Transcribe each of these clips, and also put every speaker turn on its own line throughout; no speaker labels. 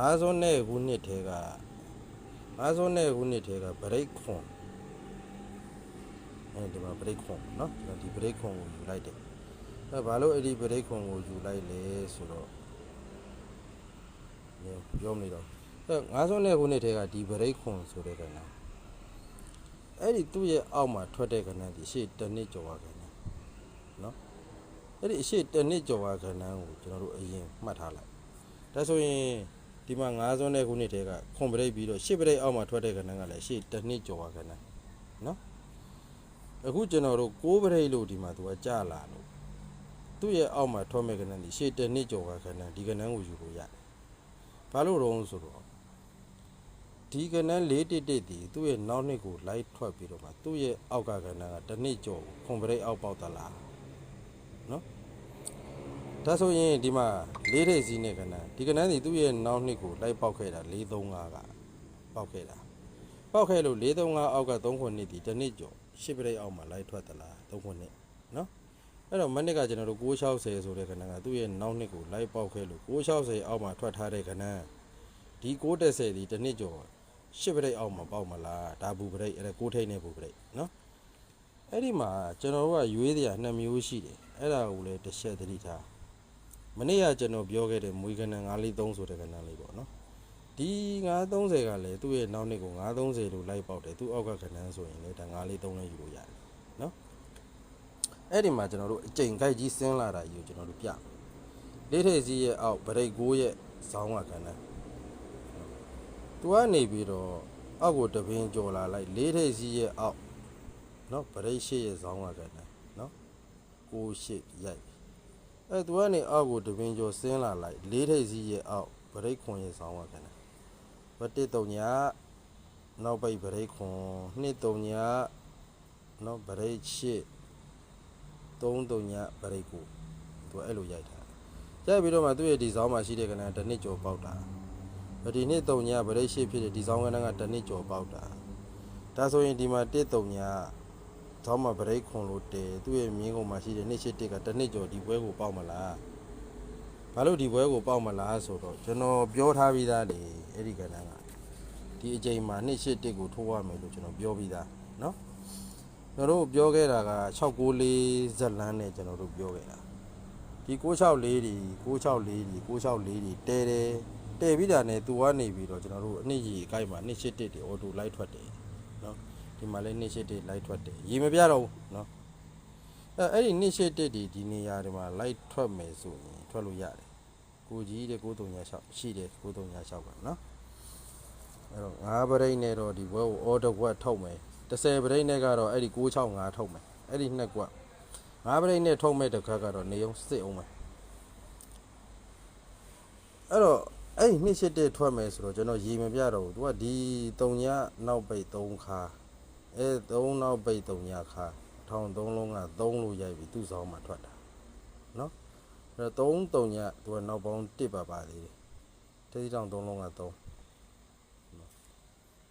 9စွန်းနဲ့ခုနှစ်ထဲက9စွန်းနဲ့ခုနှစ်ထဲကဗရိတ်ခွန်အဲဒီမှာဗရိတ်ခွန်เนาะကျွန်တော်ဒီဗရိတ်ခွန်ကိုယူလိုက်တယ်အဲဘာလို့အဲ့ဒီဗရိတ်ခွန်ကိုယူလိုက်လဲဆိုတော့ညပြောမနေတော့အဲ9စွန်းနဲ့ခုနှစ်ထဲကဒီဗရိတ်ခွန်ဆိုတဲ့ကဏ္ဍအဲ့ဒီသူ့ရဲ့အောက်မှာထွက်တဲ့ကဏ္ဍဒီရှေ့တစ်နှစ်ကျော်ကဏ္ဍเนาะအဲ့ဒီအရှေ့တစ်နှစ်ကျော်ကဏ္ဍကိုကျွန်တော်တို့အရင်မှတ်ထားလိုက် ဒါဆိုရင် ဒီမှာ9စွန်းတဲ့ခုနှစ်တည်းကခွန်ပရိတ်ပြီးတော့10ပရိတ်အောက်မှာထွက်တဲ့ကဏ္ဍကလည်းရှေ့တစ်နှစ်ကျော်ပါကဏ္ဍနော်အခုကျွန်တော်တို့6ပရိတ်လို့ဒီမှာသူကကြာလာလို့သူ့ရဲ့အောက်မှာထွက်မဲ့ကဏ္ဍဒီရှေ့တစ်နှစ်ကျော်ပါကဏ္ဍဒီကဏ္ဍကိုယူလို့ရတယ်ဘာလို့တော့ဆိုတော့ဒီကဏ္ဍ၄တစ်တစ်ဒီသူ့ရဲ့နောက်နှစ်ကိုလိုက်ထွက်ပြီးတော့မှသူ့ရဲ့အောက်ကကဏ္ဍကတစ်နှစ်ကျော်ခွန်ပရိတ်အောက်ပေါက်သလားနော် ဒါဆိုရင်ဒီမှာလေးထိပ်စီးနဲ့ကဏ္ဍဒီကဏ္ဍဒီသူ့ရဲ့နောက်နှစ်ကိုလိုက်ပေါက်ခဲ့တာ435ကပေါက်ခဲ့တာပေါက်ခဲ့လို့435အောက်က3ခုနှစ်ဒီတစ်နှစ်ကျော်10ပြိတ်အောက်မှာလိုက်ထွက်သလား3ခုနှစ်နော်အဲ့တော့မနစ်ကကျွန်တော်တို့660ဆိုတဲ့ကဏ္ဍကသူ့ရဲ့နောက်နှစ်ကိုလိုက်ပေါက်ခဲ့လို့660အောက်မှာထွက်ထားတဲ့ကဏ္ဍဒီ630ဒီတစ်နှစ်ကျော်10ပြိတ်အောက်မှာပေါက်မလားဒါဘူးပြိတ်အဲ့ဒါ6ထိပ်နဲ့ဘူးပြိတ်နော်အဲ့ဒီမှာကျွန်တော်တို့ကရွေးတရား2မျိုးရှိတယ်အဲ့ဒါကိုလည်းတစ်ချက်သတိထား မနေ့ကကျွန်တော်ပြောခဲ့တဲ့မွေးကဏ္ဍ943ဆိုတဲ့ကဏ္ဍလေးပေါ့နော်ဒီ930ကလည်းသူ့ရဲ့နောက်နှစ်ကို930လို့လိုက်ပေါက်တယ်သူ့အောက်ကကဏ္ဍဆိုရင်လည်းဒါ943နဲ့ယူလို့ရတယ်နော်အဲ့ဒီမှာကျွန်တော်တို့အကျိန်ကြိုက်ကြီးဆင်းလာတာယူကျွန်တော်တို့ပြလေးထိပ်စီးရဲ့အောက်ဗရိတ်6ရဲ့ဇောင်းကကဏ္ဍသူကနေပြီးတော့အောက်ကိုတပင်းကြော်လာလိုက်လေးထိပ်စီးရဲ့အောက်နော်ဗရိတ်8ရဲ့ဇောင်းကကဏ္ဍနော်6 8ရိုက် အဲသူကနေအောက်ကိုတပင်ကျော်ဆင်းလာလိုက်လေးထိပ်စီးရဲ့အောက်ဗရိတ်ခွန်ရဲ့ဆောင်းပါခင်ဗျဗတစ်တုံညာနောက်ပိတ်ဗရိတ်ခွန်နှစ်တုံညာနောက်ဗရိတ်ရှစ်သုံးတုံညာဗရိတ်ကိုသူကအဲ့လိုရိုက်ထားရိုက်ပြီးတော့မှသူ့ရဲ့ဒီဆောင်းမှာရှိတဲ့ကဏ္ဍတစ်နှစ်ကျော်ပေါက်တာဗဒီနှစ်တုံညာဗရိတ်ရှစ်ဖြစ်တဲ့ဒီဆောင်းကဏ္ဍကတစ်နှစ်ကျော်ပေါက်တာဒါဆိုရင်ဒီမှာတစ်တုံညာ သောမှာဗရိတ်ခွန်လို့တဲသူ့ရဲ့မြင်းကုန်မှာရှိတဲ့နှစ်ရှိတစ်ကတစ်နှစ်ကျော်ဒီပွဲကိုပေါက်မလားဘာလို့ဒီပွဲကိုပေါက်မလားဆိုတော့ကျွန်တော်ပြောထားပြီးသားလေအဲ့ဒီကဏ္ဍကဒီအချိန်မှာနှစ်ရှိတစ်ကိုထိုးရမယ်လို့ကျွန်တော်ပြောပြီးသားเนาะကျွန်တော်တို့ပြောခဲ့တာက694ဇက်လန်းနဲ့ကျွန်တော်တို့ပြောခဲ့တာဒီ664ဒီ664ဒီ664ဒီတဲတယ်တဲပြီးတာနဲ့သူကနေပြီးတော့ကျွန်တော်တို့အနှစ်ကြီးအကိုက်မှာနှစ်ရှိတစ်တွေအော်တိုလိုက်ထွက်တယ်เนาะ ဒီမှာလည်းနှစ်ရှိတစ်လိုက်ထွက်တယ်ရေမပြတော့ဘူးเนาะအဲအဲ့ဒီနှစ်ရှိတစ်ဒီဒီနေရာဒီမှာလိုက်ထွက်မယ်ဆိုရင်ထွက်လို့ရတယ်ကိုကြီးတဲ့9336ရှိတယ်9336ပါเนาะအဲ့တော့9ပရိတ်နဲ့တော့ဒီဘွဲကို order ကွက်ထုတ်မယ်10ပရိတ်နဲ့ကတော့အဲ့ဒီ665ထုတ်မယ်အဲ့ဒီနှစ်ကွက်9ပရိတ်နဲ့ထုတ်မဲ့တစ်ခါကတော့နေအောင်စစ်အောင်မယ်အဲ့တော့အဲ့ဒီနှစ်ရှိတစ်ထွက်မယ်ဆိုတော့ကျွန်တော်ရေမပြတော့ဘူး तू ကဒီ3ညနောက်ပိတ်3ခါ အဲ3နောက်ပိတ်3ညခါထောင်3လုံးက3လို့ရိုက်ပြီးသူ့ဆောင်မှာထွက်တာနော်အဲ3 3ညသူကနောက်ပေါင်း1ပါပါသေးတယ်ထိပ်တောင်3လုံးက3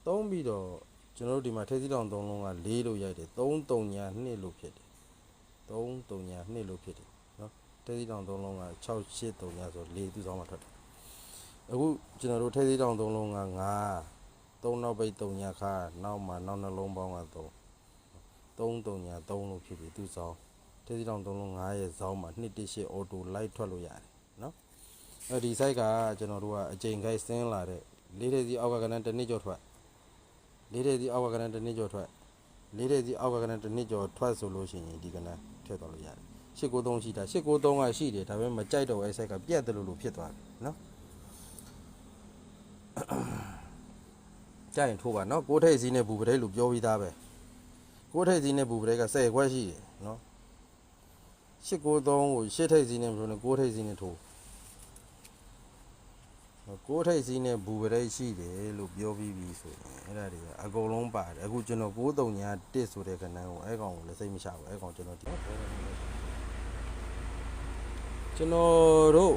3ပြီးတော့ကျွန်တော်တို့ဒီမှာထိပ်တောင်3လုံးက4လို့ရိုက်တယ်3 3ည2လို့ဖြစ်တယ်3 3ည2လို့ဖြစ်တယ်နော်ထိပ်တောင်3လုံးက6 8 3ညဆို4သူ့ဆောင်မှာထွက်တယ်အခုကျွန်တော်တို့ထိပ်တောင်3လုံးက9 3နောက်ပိတ်3ညခါနောက်မှာနောက်နှလုံးပေါင်းက3 3 3ည3လို့ဖြစ်ပြီးသူ့ဆောင်တေးစီတောင်3လုံး9ရဲ့ဇောင်းမှာ218အော်တိုလိုက်ထွက်လို့ရတယ်နော်အဲဒီ site ကကျွန်တော်တို့ကအချိန်ခိုက်ဆင်းလာတဲ့လေးတဲ့စီအောက်ကကဏ္ဍတစ်နှစ်ကျော်ထွက်လေးတဲ့စီအောက်ကကဏ္ဍတစ်နှစ်ကျော်ထွက်လေးတဲ့စီအောက်ကကဏ္ဍတစ်နှစ်ကျော်ထွက်ဆိုလို့ရှိရင်ဒီကဏ္ဍထည့်သွားလို့ရတယ်893ရှိတာ893ကရှိတယ်ဒါပေမဲ့မကြိုက်တော့အဲ site ကပြတ်တယ်လို့လို့ဖြစ်သွားတယ်နော် ကြရင်ထိုးပါနော်ကိုထိတ်စီးနဲ့ဘူပရိတ်လို့ပြောပြီးသားပဲကိုထိတ်စီးနဲ့ဘူပရိတ်က10ခွက်ရှိတယ်နော်893ကို8ထိတ်စီးနဲ့မထိုးနဲ့ကိုထိတ်စီးနဲ့ထိုးကိုထိတ်စီးနဲ့ဘူပရိတ်ရှိတယ်လို့ပြောပြီးပြီဆိုရင်အဲ့ဒါတွေကအကုန်လုံးပါတယ်အခုကျွန်တော်93ညာ1ဆိုတဲ့ခဏကိုအဲ့ကောင်ကိုလည်းစိတ်မချဘူးအဲ့ကောင်ကျွန်တော်ဒီကျွန်တော်တို့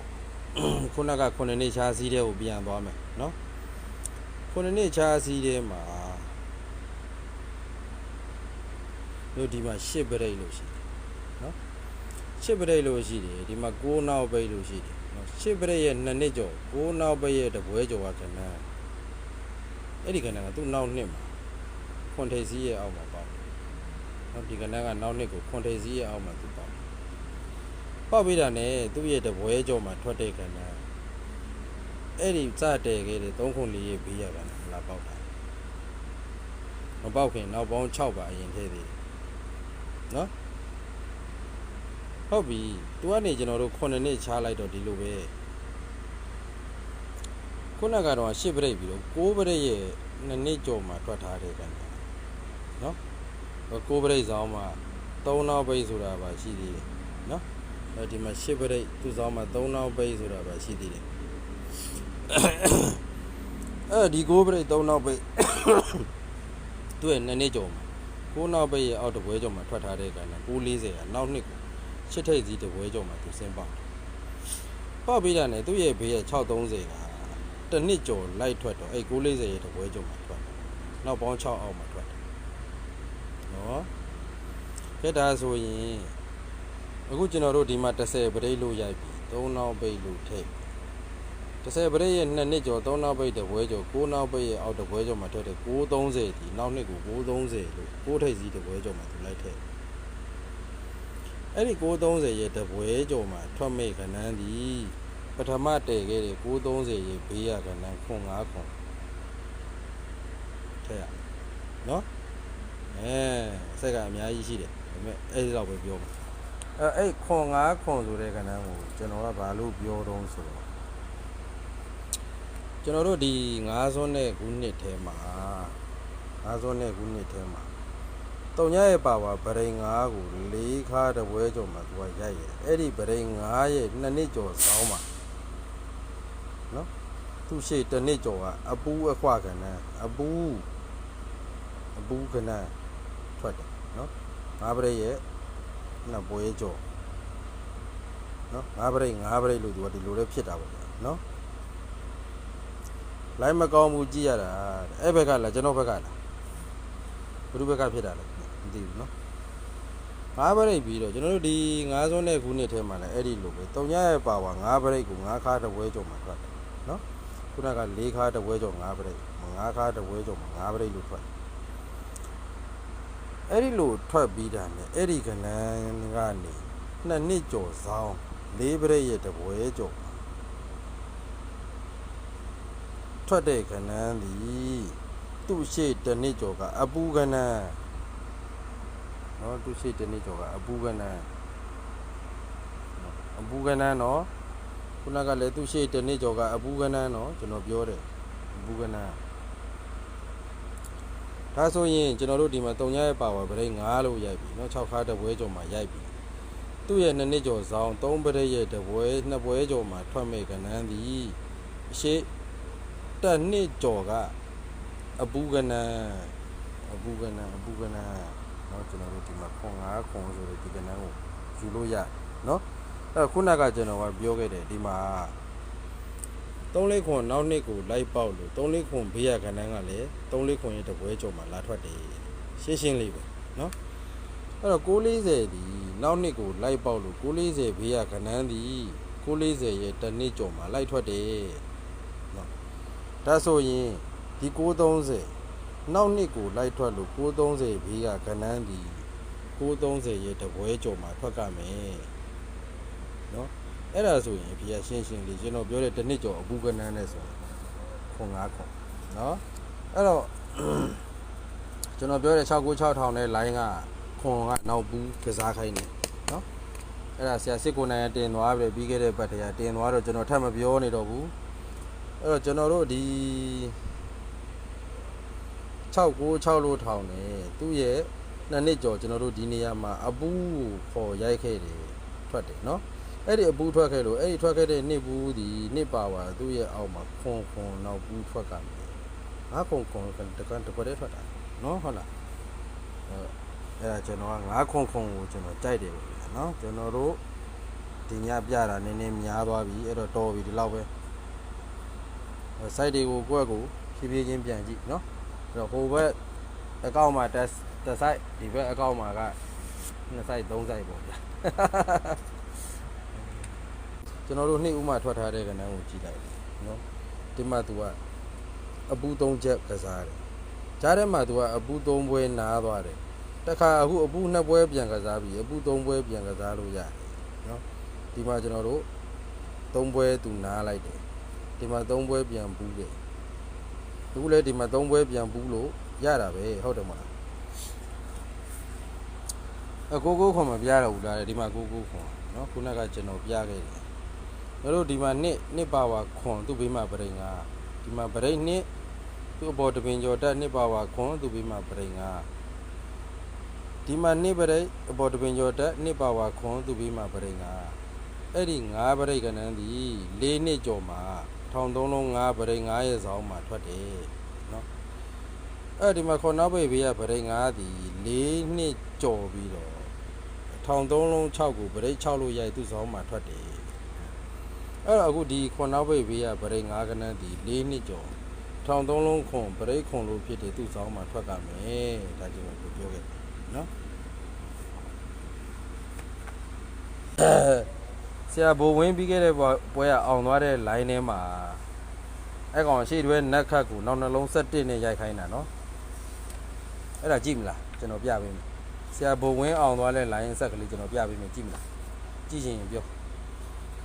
ခုနက9နှစ်ရှားစီးတဲ့ကိုပြန်သွားမယ်နော် ခုနှစ်နှစ်ချားစီးထဲမှာတို့ဒီမှာ10ပရိတ်လို့ရှိတယ်နော်10ပရိတ်လို့ရှိတယ်ဒီမှာ9နောက်ပိတ်လို့ရှိတယ်နော်ရှစ်ပရိရဲ့နှစ်နှစ်ကျော်ကိုးနောက်ပရိရဲ့တပွဲကျော်ကကဏ္ဍအဲ့ဒီကဏ္ဍကသူ့နောက်နှစ်မှာခွန်ထိပ်စည်းရဲ့အောက်မှာပေါ့နော်ဒီကဏ္ဍကနောက်နှစ်ကိုခွန်ထိပ်စည်းရဲ့အောက်မှာသူပေါ့ပေါက်ပြီးတာနဲ့သူ့ရဲ့တပွဲကျော်မှာထွက်တဲ့ကဏ္ဍ အဲ့ဒီစတဲ့ခဲ့တဲ့3ခု4ရဲ့ဘေးရကဏ္ဍလာပေါက်တာမပေါက်ခင်နောက်ပေါင်း6ပါအရင်ထည့်သေးတယ်နော်ဟုတ်ပြီ။ तू ကနေကျွန်တော်တို့9နှစ်ချားလိုက်တော့ဒီလိုပဲ။ခုနကတော့10ပရိတ်ပြီးတော့6ပရိတ်ရဲ့2နှစ်ကျော်မှထွက်ထားတဲ့ကန်။နော်။6ပရိတ်ဆောင်မှ3နောက်ပိတ်ဆိုတာပါရှိသေးတယ်။နော်။အဲဒီမှာ10ပရိတ်သူ့ဆောင်မှ3နောက်ပိတ်ဆိုတာပါရှိသေးတယ်။ အဲဒီ6ပရိတ်3နောက်ပိတ်သူ့ရဲ့2နှစ်ကျော်မှ9နောက်ပိတ်ရဲ့အောက်တပွဲကျော်မှထွက်ထားတဲ့ကန်940ကနောက်နှစ်ကိုရှစ်ထိပ်စီးတပွဲကျော်မှာသူစင်းပေါက်တယ်ပေါက်ပြီးတာနဲ့သူ့ရဲ့ဘေးရဲ့630ကတစ်နှစ်ကျော်လိုက်ထွက်တော့အဲ့940ရဲ့တပွဲကျော်မှာထွက်တယ်နောက်ပေါင်း6အောက်မှာထွက်တယ်နော်ကဲဒါဆိုရင်အခုကျွန်တော်တို့ဒီမှာ30ပရိတ်လို့ရိုက်ပြီ3နောက်ပိတ်လို့ထိပ် 30ပရိတ်ရဲ့2နှစ်ကျော်3နောက်ပိတ်တပွဲကျော်9နောက်ပိတ်ရဲ့အောက်တပွဲကျော်မှာထွက်တယ်930ဒီနောက်နှစ်ကို930လို့9ထိပ်စီးတပွဲကျော်မှာသူလိုက်ထည့်အဲ့ဒီ930ရဲ့တပွဲကျော်မှာထွက်မိခဏန်းဒီပထမတည်ခဲ့တဲ့930ရဲ့ဘေးရခဏန်းခွန်5ခွန်ထဲရနော်အဲစက်ကအများကြီးရှိတယ်ဒါပေမဲ့အဲ့ဒီတော့ပဲပြောမှာအဲအဲ့ခွန်5ခွန်ဆိုတဲ့ခဏန်းကိုကျွန်တော်ကဘာလို့ပြောတော့ဆိုတော့ ကျွန်တော်တို့ဒီ9စွန်းတဲ့ခုနှစ်ထဲမှာ9စွန်းတဲ့ခုနှစ်ထဲမှာတုံညရဲ့ပါဝါဗရိန်9ကို၄ခါတပွဲကျော်မှာသူကရိုက်ရတယ်အဲ့ဒီဗရိန်9ရဲ့နှစ်နှစ်ကျော်စောင်းမှာနော်သူရှိတစ်နှစ်ကျော်ကအပူးအခွကဏ္ဍအပူးအပူးကဏ္ဍထွက်တယ်နော်ငါးဗရိတ်ရဲ့နှစ်ပွဲကျော်နော်ငါးဗရိတ်ငါးဗရိတ်လို့သူကဒီလိုလေးဖြစ်တာပေါ့ဗျာနော် လိုက်မကောင်းဘူးကြည့်ရတာတဲ့အဲ့ဘက်ကလားကျွန်တော်ဘက်ကလားဘယ်သူဘက်ကဖြစ်တာလဲ မသိဘူးเนาะငါးပရိတ်ပြီးတော့ကျွန်တော်တို့ဒီငါးစွန်းတဲ့ခုနှစ်ထဲမှာလည်းအဲ့ဒီလိုပဲတုံညရဲ့ပါဝါငါးပရိတ်ကိုငါးခါတစ်ပွဲကျော်မှာထွက်တယ်เนาะခုနက၄ခါတစ်ပွဲကျော်ငါးပရိတ်ငါးခါတစ်ပွဲကျော်မှာငါးပရိတ်လို့ထွက်အဲ့ဒီလိုထွက်ပြီးတာနဲ့အဲ့ဒီကဏ္ဍကနေနှစ်နှစ်ကျော်ဆောင်လေးပရိတ်ရဲ့တစ်ပွဲကျော် ထွက်တဲ့ကဏ္ဍဒီသူ့ရှိတစ်နှစ်ကျော်ကအပူကဏ္ဍနော်သူရှိတနေ့ကျော်ကအပူကနန်းနော်အပူကနန်းနော်ခုနကလည်းသူရှိတနေ့ကျော်ကအပူကနန်းနော်ကျွန်တော်ပြောတယ်အပူကနန်းဒါဆိုရင်ကျွန်တော်တို့ဒီမှာတုံညရဲ့ပါဝါဗရိတ်9လို့ရိုက်ပြီနော်6ခါတပွဲကျော်မှာရိုက်ပြီသူ့ရဲ့နှစ်နှစ်ကျော်ဆောင်3ပရိတ်ရဲ့တပွဲနှစ်ပွဲကျော်မှာထွက်မဲ့ကနန်းသည်အရှိ တက်နှစ်ကျော်ကအပူကနန်းအပူကနန်းအပူကနန်း เนาะကျွန်တော်တို့ဒီမှာခွန်5ခွန်ဆိုတဲ့ဒီကဏ္ဍကိုယူလို့ရเนาะအဲ့ခုနကကျွန်တော်ကပြောခဲ့တယ်ဒီမှာ3လေးခွန်နောက်နှစ်ကိုလိုက်ပေါက်လို့3လေးခွန်ဘေးရကဏ္ဍကလည်း3လေးခွန်ရဲ့တပွဲကျော်မှာလာထွက်တယ်ရှင်းရှင်းလေးပဲเนาะအဲ့တော့640ဒီနောက်နှစ်ကိုလိုက်ပေါက်လို့640ဘေးရကဏ္ဍဒီ640ရဲ့တစ်နှစ်ကျော်မှာလိုက်ထွက်တယ်เนาะ ဒါဆိုရင်ဒီ630နောက်နှစ်ကိုလိုက်ထွက်လို့630ဘေးကကနန်းဒီ630ရဲ့တပွဲကျော်မှာထွက်ကမယ်နော်အဲ့ဒါဆိုရင်အဖေကရှင်းရှင်းလေးကျွန်တော်ပြောတဲ့တစ်နှစ်ကျော်အပူကနန်းနဲ့ဆိုရင်ခွန်5ခွန်နော်အဲ့တော့ကျွန်တော်ပြောတဲ့69600နဲ့ line ကခွန်ကနောက်ဘူးကစားခိုင်းနေနော်အဲ့ဒါဆရာစစ်ကိုနိုင်ရတင်သွားပြီပြီးခဲ့တဲ့ဘက်တည်းကတင်သွားတော့ကျွန်တော်ထပ်မပြောနေတော့ဘူး အဲ့တော့ကျွန်တော်တို့ဒီ696လို့ထောင်တယ်သူ့ရဲ့နှစ်နှစ်ကျော်ကျွန်တော်တို့ဒီနေရာမှာအပူးကိုခေါ်ရိုက်ခဲ့တယ်ထွက်တယ်နော်အဲ့ဒီအပူးထွက်ခဲ့လို့အဲ့ဒီထွက်ခဲ့တဲ့နှစ်ဘူးဒီနှစ်ပါဝါသူ့ရဲ့အောက်မှာခွန်ခွန်နောက်ဘူးထွက်ကမယ်ငါခွန်ခွန်တကန်တကွက်တည်းထွက်တာနော်ဟုတ်လားအဲ့အဲ့ဒါကျွန်တော်ကငါခွန်ခွန်ကိုကျွန်တော်ကြိုက်တယ်ပေါ့ဗျာနော်ကျွန်တော်တို့ဒီညပြတာနည်းနည်းများသွားပြီအဲ့တော့တော်ပြီဒီလောက်ပဲ site တွေကိုကိုယ့်ကိုဖြည်းဖြည်းချင်းပြန်ကြည့်နော် အဲ့တော့ဟိုဘက်အကောင့်မှာတက်တက်ဆိုင်ဒီဘက်အကောင့်မှာကနှစ်ဆိုင်သုံးဆိုင်ပေါ့ဗျာ ကျွန်တော်တို့နှစ်ဦးမှထွက်ထားတဲ့ကဏ္ဍကိုကြည့်လိုက်တယ်နော်ဒီမှာ तू ကအပူသုံးချက်ကစားတယ်ကြားထဲမှာ तू ကအပူသုံးပွဲနားသွားတယ်တခါအခုအပူနှစ်ပွဲပြန်ကစားပြီးအပူသုံးပွဲပြန်ကစားလို့ရတယ်နော်ဒီမှာကျွန်တော်တို့သုံးပွဲ तू နားလိုက်တယ် ဒီမှာသုံးပွဲပြန်ပူးတယ်အခုလည်းဒီမှာသုံးပွဲပြန်ပူးလို့ရတာပဲဟုတ်တယ်မလားအကိုကိုခွန်မပြရတော့ဘူးလားဒီမှာကိုကိုခွန်နော်ခုနကကျွန်တော်ပြခဲ့တယ်တို့တို့ဒီမှာနှစ်နှစ်ပါဝါခွန်သူ့ဘေးမှာပရိငါဒီမှာပရိနှစ်သူ့အပေါ်တပင်ကျော်တက်နှစ်ပါဝါခွန်သူ့ဘေးမှာပရိငါဒီမှာနှစ်ပရိအပေါ်တပင်ကျော်တက်နှစ်ပါဝါခွန်သူ့ဘေးမှာပရိငါအဲ့ဒီငါးပရိကနန်းဒီ၄နှစ်ကျော်မှာ ထောင်သုံးလုံးငါးပရိငါးရဲ့ဆောင်မှာထွက်တယ်နော်အဲ့ဒီမှာခေါ်နောက်ပိတ်ဘေးကဗရိတ်9ဒီ၄နှစ်ကြော်ပြီးတော့ထောင်3လုံး6ကိုဗရိတ်6လို့ရိုက်သူ့ဆောင်မှာထွက်တယ်အဲ့တော့အခုဒီခေါ်နောက်ပိတ်ဘေးကဗရိတ်9ကနန်းဒီ၄နှစ်ကြော်ထောင်3လုံးခွန်ဗရိတ်ခွန်လို့ဖြစ်တယ်သူ့ဆောင်မှာထွက်ကမယ်ဒါကျွန်တော်ပြောခဲ့တယ်နော် ဆရာဘိုးဝင်းပြီးခဲ့တဲ့ပွဲကအောင်သွားတဲ့ line ထဲမှာအဲ့ကောင်ရှေ့တွဲနက်ခတ်ကိုနောက်နှလုံး7နဲ့ရိုက်ခိုင်းတာနော်အဲ့ဒါကြည့်မလားကျွန်တော်ပြပေးမယ်ဆရာဘုံဝင်းအောင်သွားတဲ့ line ဆက်ကလေးကျွန်တော်ပြပေးမယ်ကြည့်မလားကြည့်ရင်ပြော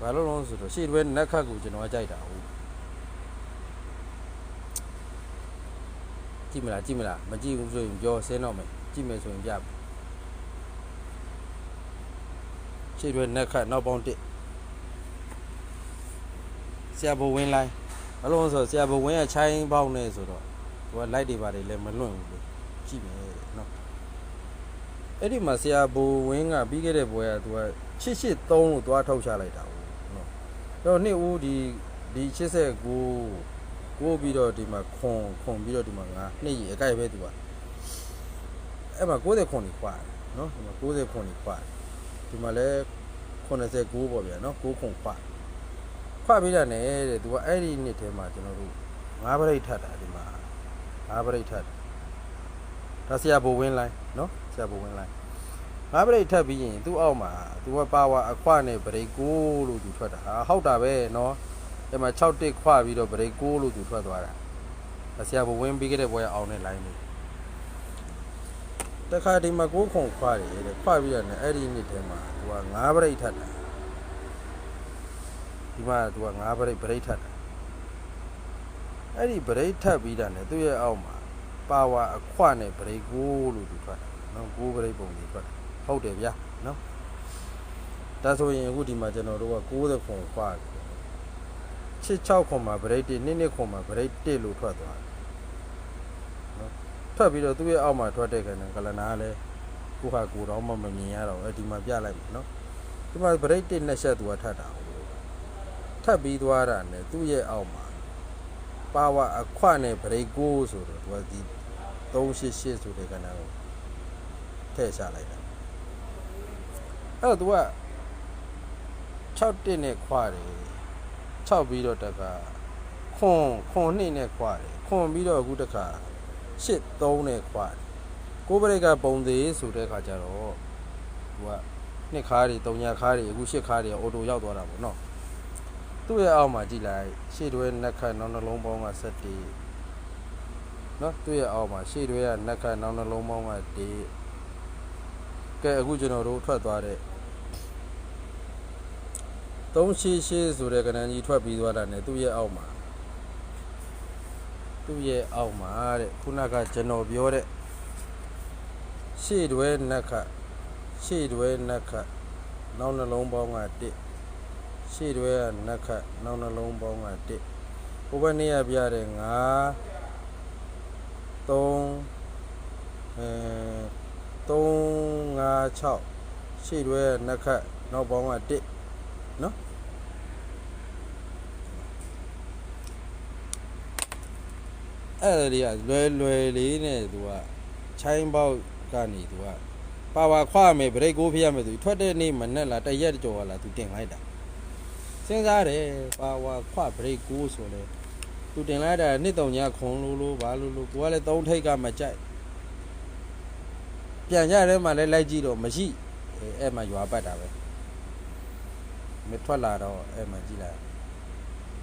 ဘာလို့လဲဆိုတော့ရှေ့တွဲနက်ခတ်ကိုကျွန်တော်ကကြိုက်တာဟုတ်ကြည့်မလားကြည့်မလားမကြည့်ဘူးဆိုရင်ပြောဆင်းတော့မယ်ကြည့်မယ်ဆိုရင်ပြမယ်ရှေ့တွဲနက်ခတ်နောက်ပေါင်း1 ဆရာဘုံဝင်း line ဘာလို့လဲဆိုတော့ဆရာဘုံဝင်းကချိုင်းပေါက်နေဆိုတော့သူက light တွေပါတယ်လည်းမလွင့်ဘူးလေကြည့်မယ်တဲ့နော်အဲ့ဒီမှာဆရာဘူဝင်းကပြီးခဲ့တဲ့ဘွဲကသူက883လို့သွားထုတ်ချလိုက်တာဟုတ်နော်အဲ့တော့နှစ်ဦးဒီဒီ89ကိုပြီးတော့ဒီမှာခွန်ခွန်ပြီးတော့ဒီမှာငါနှစ်ရီအကြိုက်ပဲသူကအဲ့မှာ60ခွန်ကြီးခွာတယ်နော်ဒီမှာ60ခွန်ကြီးခွာတယ်ဒီမှာလည်း89ပေါ့ဗျာနော်6ခွန်ခွာ ခွာပြီးတာနဲ့တဲ့သူကအဲ့ဒီနှစ်ထဲမှာကျွန်တော်တို့ငါးပရိတ်ထပ်တာဒီမှာငါးပရိတ်ထပ်တယ်ဒါဆရာဘိုဝင်းလိုင်းနော်ဆရာဘိုဝင်းလိုင်းငါးပရိတ်ထပ်ပြီးရင်သူ့အောက်မှာသူကပါဝါအခွနဲ့ပရိတ်ကိုလို့သူထွက်တာဟာဟုတ်တာပဲနော်အဲ့မှာ6တစ်ခွပြီးတော့ပရိတ်ကိုလို့သူထွက်သွားတာဒါဆရာဘိုဝင်းပြီးခဲ့တဲ့ဘွဲအောင်တဲ့လိုင်းလေးတခါဒီမှာကိုခုံခွတယ်တဲ့ခွပြီးတော့ねအဲ့ဒီနှစ်ထဲမှာသူကငါးပရိတ်ထပ်တာ ဒီမှာသူကငါးပရိတ်ပရိတ်ထပ်တာအဲ့ဒီပရိတ်ထပ်ပြီးတာねသူ့ရဲ့အောက်မှာပါဝါအခွနဲ့ဗရိတ်ကိုလို့သူထွက်တာနော်ကိုဗရိတ်ပုံကြီးထွက်တာဟုတ်တယ်ဗျာနော်ဒါဆိုရင်အခုဒီမှာကျွန်တော်တို့က60ခွန်ခွာတယ်66ခွန်မှာဗရိတ်1နှစ်နှစ်ခွန်မှာဗရိတ်1လို့ထွက်သွားတယ်နော်ထွက်ပြီးတော့သူ့ရဲ့အောက်မှာထွက်တဲ့ကဏ္ဍကလနာလဲကိုဟာကိုတော့မှမမြင်ရတော့အဲ့ဒီမှာပြလိုက်မယ်နော်ဒီမှာဗရိတ်1နဲ့ရှက်သူကထပ်တာဟုတ် ထပ်ပြီးသွားတာ ਨੇ သူ့ရဲ့အောက်မှာပါဝါအခွနဲ့ဗရိတ်ကိုဆိုတော့သူကဒီ 388ဆိုတဲ့ကဏ္ဍကိုထည့်ချလိုက်တာအဲ့တော့ तू က6တက်နဲ့ခွာတယ်6ပြီးတော့တက်ကခွန်ခွန်နှစ်နဲ့ခွာတယ်ခွန်ပြီးတော့အခုတက်က8 3နဲ့ခွာတယ်ကိုပရိတ်ကပုံသေးဆိုတဲ့ခါကျတော့ तू ကနှစ်ခါးတွေ3ညခါးတွေအခု8ခါးတွေအော်တိုရောက်သွားတာပေါ့နော် သူ့ရဲ့အောက်မှာကြည့်လိုက်ရှေ့တွဲနှက်ခတ်နောက်နှလုံးပေါင်းက7နော်သူ့ရဲ့အောက်မှာရှေ့တွေကနက်ခတ်နောက်နှလုံးပေါင်းကတေးကဲအခုကျွန်တော်တို့ထွက်သွားတဲ့388ဆိုတဲ့ကဏ္ဍကြီးထွက်ပြီးသွားတာ ਨੇ သူ့ရဲ့အောက်မှာသူ့ရဲ့အောက်မှာတဲ့ခုနကကျွန်တော်ပြောတဲ့ရှေ့တွေနက်ခတ်ရှေ့တွေနက်ခတ်နောက်နှလုံးပေါင်းက1 ရှေ့တွေကနက်ခတ်နောက်နှလုံးပေါင်းက1ဟိုဘက်နေ့ရပြတဲ့9 3အဲ3 5 6ရှေ့တွဲနှက်ခတ်နောက်ပေါင်းက1နော်အဲ့ဒါတွေကလွယ်လွယ်လေးနဲ့သူကချိုင်းပေါက်ကနေသူကပါဝါခွာမယ်ဗရိတ်ကိုဖျက်မယ်သူထွက်တဲ့နေ့မနဲ့လားတရက်ကြော်လာသူတင်လိုက်တာ စဉ်းစားတယ်ပါဝါခွဗရိတ်ကိုဆိုလဲသူတင်လိုက်တာနှစ်တုံညာခွန်လို့လို့ဘာလို့လို့ကိုကလည်းသုံးထိတ်ကမကြိုက်ပြန်ကြတဲ့မှာလည်းလိုက်ကြည့်တော့မရှိအဲအဲ့မှာရွာပတ်တာပဲမထွက်လာတော့အဲ့မှာကြည့်လိုက်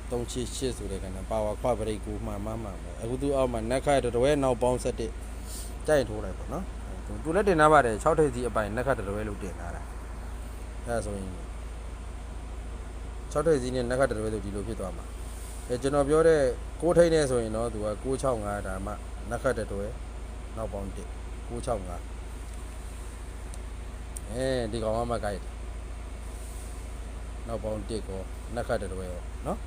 3ချစ်8ဆိုတဲ့ကဏ္ဍပါဝါခွဘရိတ်ကိုမှန်မှန်မှန်ပဲအခုသူအောက်မှာနက်ခတ်တတွဲနောက်ပေါင်း7ကြိုက်ထိုးလိုက်ပေါ့နော်သူသူလည်းတင်ထားပါတယ်6ထိပ်စီအပိုင်နက်ခတ်တတွဲလို့တင်ထားတာအဲ့ဒါဆိုရင် 6ထိပ်စီနဲ့နက်ခတ်တတွဲဆိုဒီလိုဖြစ်သွားမှာအဲကျွန်တော်ပြောတဲ့6ထိပ်နဲ့ဆိုရင်တော့သူက665ဒါမှနက်ခတ်တတွဲနောက်ပေါင်း1 665အဲဒီကောင်မှမကြိုက်တယ်နောက်ပေါင်း1ကောနက်ခတ်တတွဲရောနော်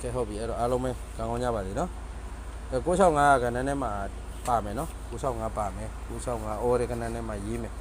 ကဲဟုတ်ပြီအဲ့တော့အားလုံးပဲကောင်းကောင်းကြပါစေနော်အဲ665ကဏ္ဍနဲ့မှပါမယ်နော်665ပါမယ်665အော်ဒီကဏ္ဍနဲ့မှရေးမယ်